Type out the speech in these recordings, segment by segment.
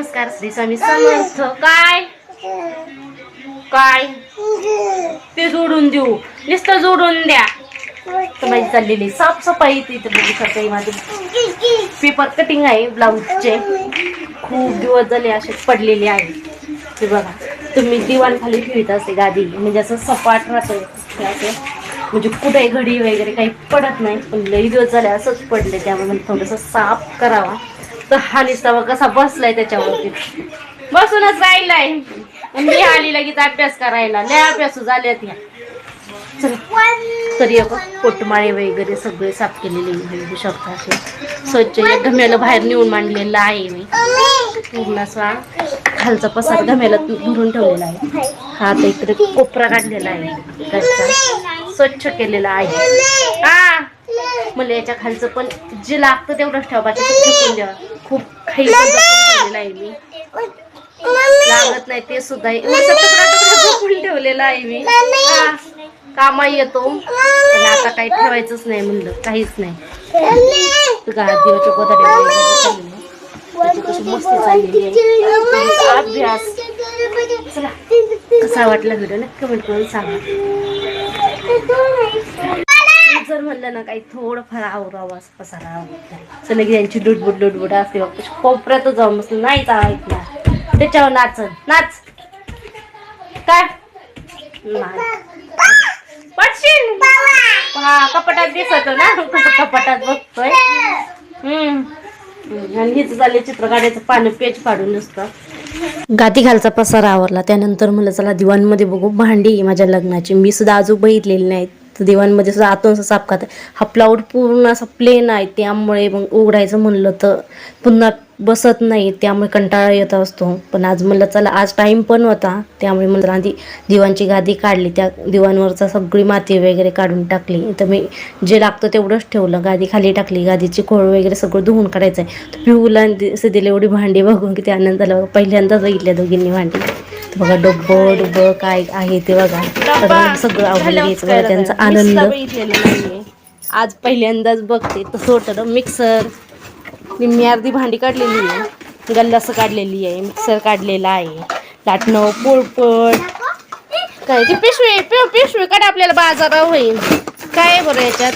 नमस्कार श्री स्वामी समर्थ. काय? काय? ते जोडून देऊ. नुसतं जोडून द्या. माझी चाललेली साफसफाई इथे इथे बघू शकता माझे. पेपर कटिंग आहे ब्लाऊजचे खूप दिवस झाले असे पडलेले आहे. ते बघा. तुम्ही दिवाण खाली ठेवत असते गादी. म्हणजे असं सपाट राहतं असं. म्हणजे कुठे घडी वगैरे काही पडत नाही. पण लई दिवस झाले असंच पडले. त्यामुळे थोडंसं साफ करावा. तर हा निस्तावा कसा बसलाय त्याच्यावरती. बसूनच राहिलाय. मी आली लगेच अभ्यास करायला. लय अभ्यासू झाल्यात ह्या. तरी पोटमाळे वगैरे सगळे साफ केलेले बघू शकता असे. स्वच्छ या बाहेर नेऊन मांडलेलं आहे मी. पूर्ण असा खालचा पसार घम्याला भरून ठेवलेला आहे. हा तर इकडे कोपरा काढलेला आहे. इकडचा स्वच्छ केलेला आहे. हा. मला याच्या खालचं पण जे लागतं तेवढंच ठेवा. बाकी फेकून द्यावा खूप ठेवलेलं आहे मी लागत नाही ते सुद्धा. जपून ठेवलेला आहे मी. हा, कामा येतो. पण आता काही ठेवायचंच नाही म्हणलं काहीच नाही. अभ्यास. कसा वाटला व्हिडिओ नक्की कमेंट करून सांगा. जर म्हणलं ना काही थोडंफार आवरावं असं पसारा आवडत चला की यांची लुटबुट लुटबुट असते बघ. कोपऱ्यात जाऊन मस्त नाही ऐकणार त्याच्यावर नाच नाच. काय? पडशील? हा कपाटात दिसत ना. कपाटात बघतोय. हम्म. आणि हिच झाले चित्र काढायचं. पानं पेज पाडून नसतं. गादी खालचा पसारा आवरला. त्यानंतर मला चला दिवाणमध्ये बघू. भांडी माझ्या लग्नाची. मी सुद्धा अजून बघितलेली नाहीत. तर दिवाणमध्ये सुद्धा आतून असं साफ खात हा प्लाऊड पूर्ण असा प्लेन आहे. त्यामुळे मग उघडायचं म्हणलं तर पुन्हा बसत नाही. त्यामुळे कंटाळा येत असतो. पण आज म्हणलं चला आज टाईम पण होता. त्यामुळे म्हणलं आधी दिवाणची गादी काढली. त्या दिवाणवरचा सगळी माती वगैरे काढून टाकली. तर मी जे लागतं तेवढंच ठेवलं. गादी खाली टाकली. गादीची खोळ वगैरे सगळं धुवून काढायचं आहे तर पिऊला असं दिलं एवढी भांडी बघून की आनंद झाला पहिल्यांदाच बघितल्या दोघींनी भांडी. बघा डब्बं डुब्बं काय आहे ते बघा. सगळं आवडलं घ्यायचं बघा त्यांचा आनंद. आज पहिल्यांदाच बघते तसं होतं मिक्सर. निम्मी अर्धी भांडी काढलेली आहे. गल्लास काढलेली आहे मिक्सर काढलेला आहे. लाटणं पोळपट. काय ती पिशवी पि पिशवी काढ आपल्याला बाजारात होईल. काय बरं याच्यात.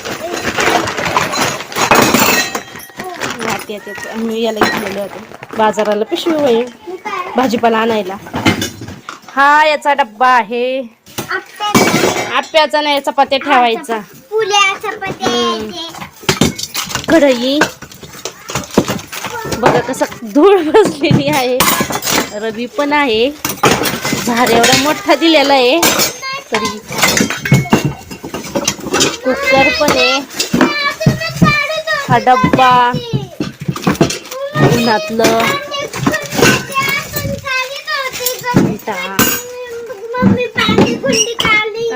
मी याला घेतलेलं होतं. बाजाराला पिशवी होईल. भाजीपाला आणायला. हा याचा डब्बा आहे. आप्याचा नाही चपात्या ठेवायचा. कढई बघा कसं धूळ बसलेली आहे. रवी पण आहे. झाड एवढा मोठा दिलेला आहे. तरी कुकर पण आहे. हा डब्बा. उन्हातलं इटा.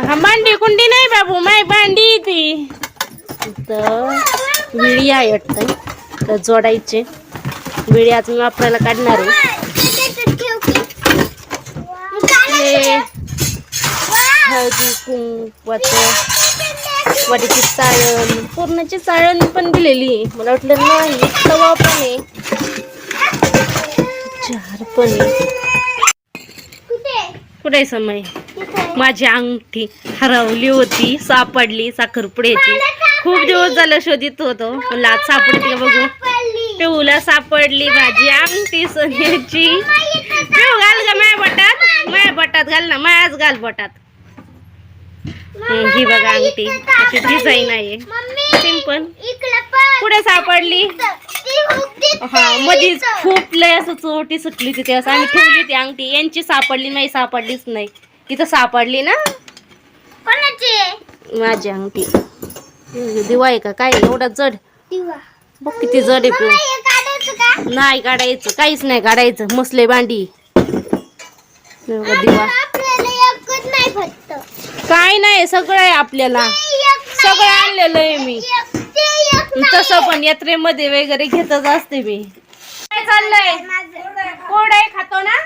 हा मांडी कुंडी नाही भांडी ती. तर विळी आहे वाटतं. तर जोडायचे. विळी आज मी वापरायला काढणार आहे. हे. हळदी कुंकवाचं वाटीची चाळण पूर्णाची चाळण पण दिलेली मला वाटलं नाही तवा पण आहे. चार पण आहे. कुठे समय? माझी अंगठी हरवली होती सापडली साखरपुड्याची. खूप दिवस झालं शोधित होतो. मला सापडते का बघू. पिऊला सापडली माझी अंगठी सोन्याची. पिऊ घाल का माया बटात. माया बटात घाल ना मायाच घाल बटात. ही बघा अंगठी. अशी डिझाईन आहे. सिंपल पुढे सापडली? हा मधीच खूप लय असं चोटी सुटली तिथे असं आम्ही ठेवली ती अंगठी. यांची सापडली नाही सापडलीच नाही. तिथं सापडली ना? माझी अंगठी. दिवा आहे का? काय एवढा जड. बघ किती जड आहे नाही काढायचं. काहीच नाही काढायचं. मसले भांडी. दिवा. काय नाही सगळं आहे आपल्याला. सगळं आणलेलं आहे मी. तसं पण यात्रेमध्ये वगैरे घेतच असते मी. काय चाललंय? कुरडई खातो ना?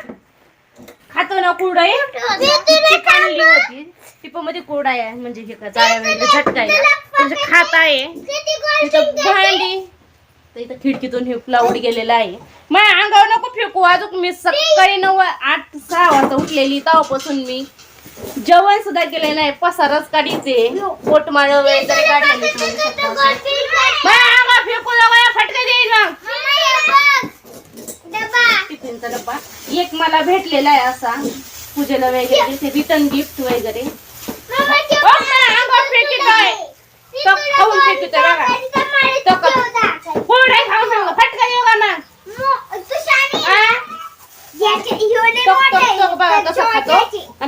खातो ना कुरडई टिप आणली होती. टिपमध्ये कुरडाई आहे म्हणजे हे का जाळ्या वगैरे झटकाय म्हणजे खात आहे. तिथं भांडी. तर इथं खिडकीतून हे प्लाऊड गेलेला आहे. माझ्या अंगावर नको फेकू अजून मी सकाळी नऊ आठ सहा वाजता उठलेली तेव्हापासून मी. जेवण सुद्धा केले नाही पसारच काढीचे पोट माळ वगैरे अंगावर फेकू नका, फटके देईन मग टिफिनचा डब्बा. एक मला भेटलेला आहे असा. पूजेला वगैरे ते रिटर्न गिफ्ट वगैरे.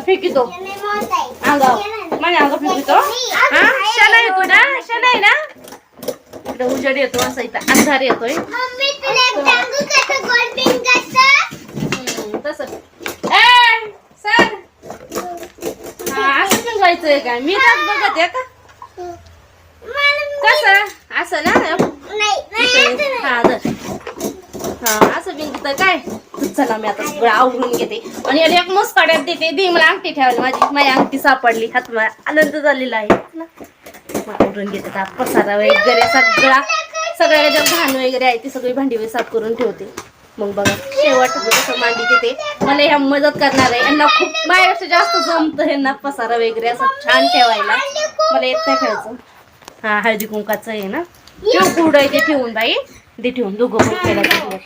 फेकितो अंगावर. माझ्या अंगावर फेकितो. हा? शना येतो ना? आहे ना? इकडे उजेड येतो असा इथं अंधार येतोय तसं हा असं पण का मी तर बघत आहे का कसं असं ना हा जर हा असं बिंदू तर काय चला मी आता सगळं आवरून घेते आणि याला एक मस्त काढ्यात देते दे मला अंगठी ठेवायला माझी माझी अंगठी सापडली हात मला आनंद झालेला आहे ना घेतात घेते. पसारा वगैरे सगळा सगळ्या ज्या घाण वगैरे आहे ती सगळी भांडी वगैरे साफ करून ठेवते. मग बघा शेवट कसं मांडी तिथे मला ह्या मदत करणार आहे. यांना खूप माझ्यापेक्षा जास्त जमतं ह्यांना पसारा वगैरे असं छान ठेवायला. मला येत नाही खेळायचं. हा हळदी कुंकाचं आहे ना. ठेव कुरडं ते ठेवून बाई. ते ठेवून दोघं पण खेळायचं